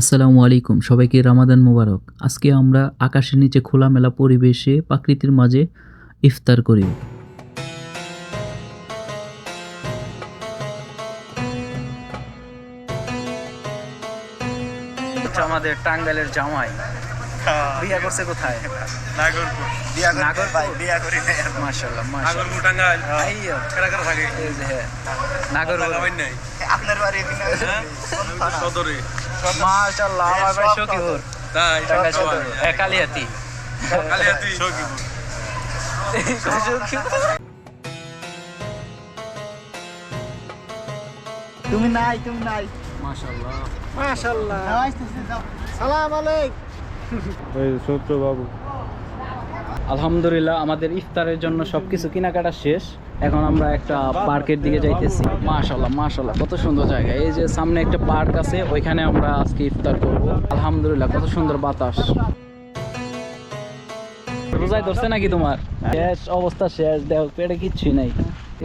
আসসালামু আলাইকুম সবাইকে রামাদান মোবারক। আজকে আমরা আকাশের নিচে খোলামেলা পরিবেশে প্রাকৃতির মাঝে ইফতার করি। আমাদের টাঙ্গাইলের জামাই। বিয়া করছে কোথায়? নাগরপুর। বিয়া করি নাগরপুর? ভাই বিয়া করি। নাই এখন। মাশাআল্লাহ। নাগরপুর টাঙ্গাইল। আইয়ো কারা কারা থাকে। এই যে হ্যাঁ। নাগর লাগাবাই নাই। আপনার বাড়ি হ্যাঁ। সদরে। মাশাআল্লাহ আমার ভাই শকিপুর তাই টাঙ্গাইল সদর হ্যাঁ কালিয়াতি কালিয়াতি সকিপুর তুমি নাই তুমি নাই। মাশাআল্লাহ। মাশাআল্লাহ। সালাম আলাইক আলহামদুলিল্লাহ আমাদের ইফতারের জন্য সবকিছু কেনাকাটা শেষ। এখন আমরা একটা পার্কের দিকে যাইতেছি। মাশাল্লাহ মাশাল্লাহ কত সুন্দর জায়গা। এই যে সামনে একটা পার্ক আছে, ওইখানে আমরা আজকে ইফতার করব। আলহামদুলিল্লাহ, কত সুন্দর বাতাস। রোজায় ধরছে নাকি তোমার? শেষ অবস্থা শেষ, দেখ, পেটে কিচ্ছুই নাই।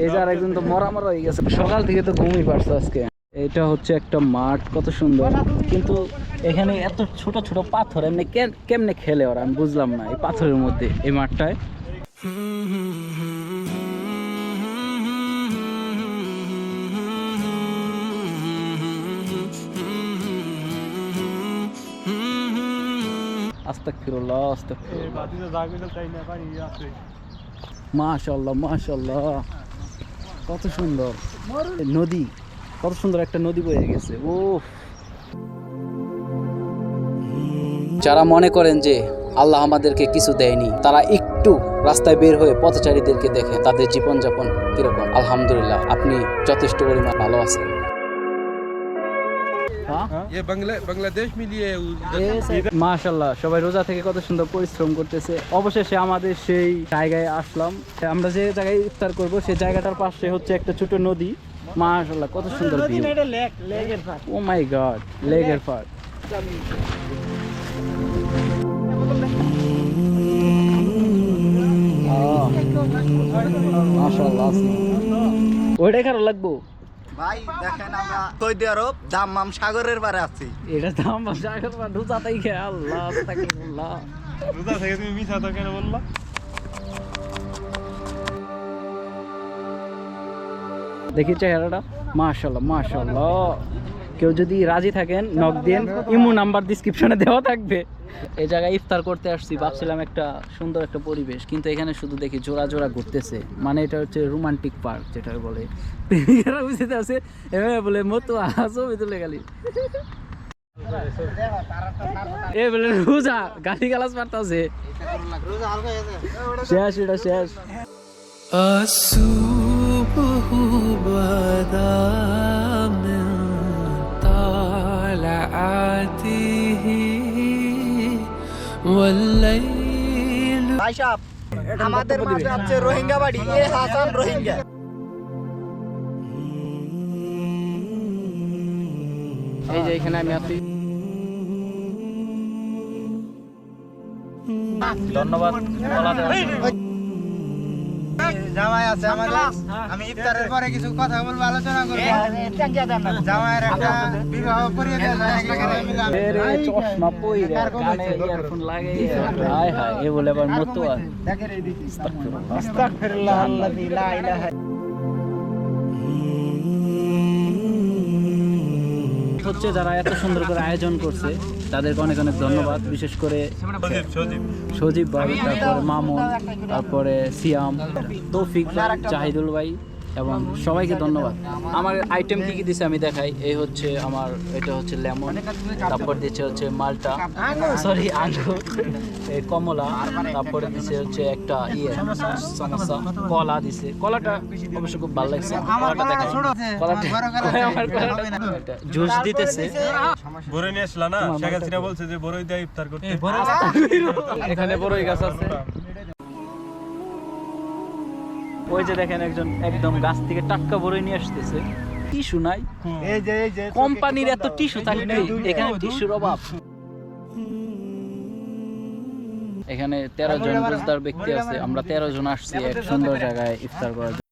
এই যে আরেকজন তো মরা মরা হয়ে গেছে। সকাল থেকে তো ঘুমই পারছে আজকে। এটা হচ্ছে একটা মাঠ, কত সুন্দর। কিন্তু এখানে এত ছোট ছোট পাথর, এমনি কেমনে খেলে ওরা? আমি বুঝলাম না, এই পাথরের মধ্যে, এই মাঠটায়। মাশাআল্লাহ মাশাআল্লাহ। কত সুন্দর। নদী কত সুন্দর একটা নদী বয়ে গেছে ও যারা মনে করেন যে আল্লাহ আমাদেরকে কিছু দেয়নি তারা একটু রাস্তায় বের হয়ে পথচারীদেরকে দেখে তাদের জীবনযাপন কীরকম? আলহামদুলিল্লাহ আপনি যথেষ্ট পরিমাণ ভালো আছেন। ये হ্যাঁ? সবাই রোজা থেকে কত সুন্দর পরিশ্রম করতেছে। অবশেষে আমাদের সেই জায়গায় আসলাম। আমরা যে জায়গায় ইফতার করব সেই জায়গাটার পাশে হচ্ছে একটা ছোট নদী। মাশাআল্লাহ কত সুন্দর view oh oh my god লেগের পার্ক মাশাআল্লাহ ওইটাই কারও লাগবো? ভাই দেখেন আমরা সৌদি আরব দাম্মাম সাগরের পারে আছি। এটা দাম সাগর পর ঢুকাতেই খেয়ে আল্লাহ আস্তাগফিরুল্লাহ রোজা থেকে তুমি মিছা তো কেন বললা? দেখি চেহারাটা। মাশাল্লাহ মাশাল্লাহ কেউ যদি রাজি থাকেন নক দেন ইমো নাম্বার ডিসক্রিপশনে দেওয়া থাকবে। এই জায়গায় ইফতার করতে আসছি ভাবছিলাম একটা সুন্দর একটা পরিবেশ কিন্তু এখানে শুধু দেখি জোড়া জোড়া ঘুরতেছে। মানে এটা হচ্ছে রোমান্টিক পার্ক যেটা বলে। প্রেমিকারা বুঝতে আছে এভাবে বলে মতো আসো ভিতরে গালি। এ বলে রোজা গালি গালাজ মারতাছে। শেষ এটা শেষ। আসু বহু বাদা ভাই সাহেব আমাদের মাঝে আছে রোহিঙ্গা বাড়ি। এ হাসান রোহিঙ্গা। এই যে এখানে আমি আছি। ধন্যবাদ। জামাই আছে আমাদের। আমি ইফতারের পরে কিছু কথা বলব আলোচনা করব। জামাইয়ের একটা বিবাহ করিয়ে চশমা পইরা, কানে earphone লাগাইয়া, হায় হায়, এ বলে আবার মতুয়া। আস্তাগফিরুল্লাহ। হচ্ছে যারা এত সুন্দর করে আয়োজন করছে, তাদেরকে অনেক অনেক ধন্যবাদ। বিশেষ করে সজীব ভাই তারপরে মামুন, তারপরে সিয়াম, তৌফিক ভাই, জাহিদুল ভাই এবং সবাইকে ধন্যবাদ। আমার আইটেম কি কি দিছে আমি দেখাই। এই হচ্ছে আমার এটা হচ্ছে লেমন তারপর দিচ্ছে হচ্ছে মালটা। সরি আঙ্গুর এই কমলা তারপরে দিছে হচ্ছে একটা ইয়ে সমস্যা কলা দিছে। কলাটা অবশ্য খুব ভালো লাগছে। কলাটা দেখাই। কলাটা জুস দিতেছে। বড়ই নিয়ে আসলা না? শেখ হাসিনা বলছে যে বড়ই দিয়ে ইফতার করতে। এখানে বড়ই গাছ আছে। ওই যে দেখেন একজন একদম গাছ থেকে টাটকা বড়ই নিয়ে আসতেছে। টিস্যু নাই। এই যে এই যে কোম্পানির এত টিস্যু থাকবে এখানে টিস্যুর অভাব। এখানে তেরো জন রোজদার ব্যক্তি আছে। আমরা তেরো জন আসছি এক সুন্দর জায়গায় ইফতার করার।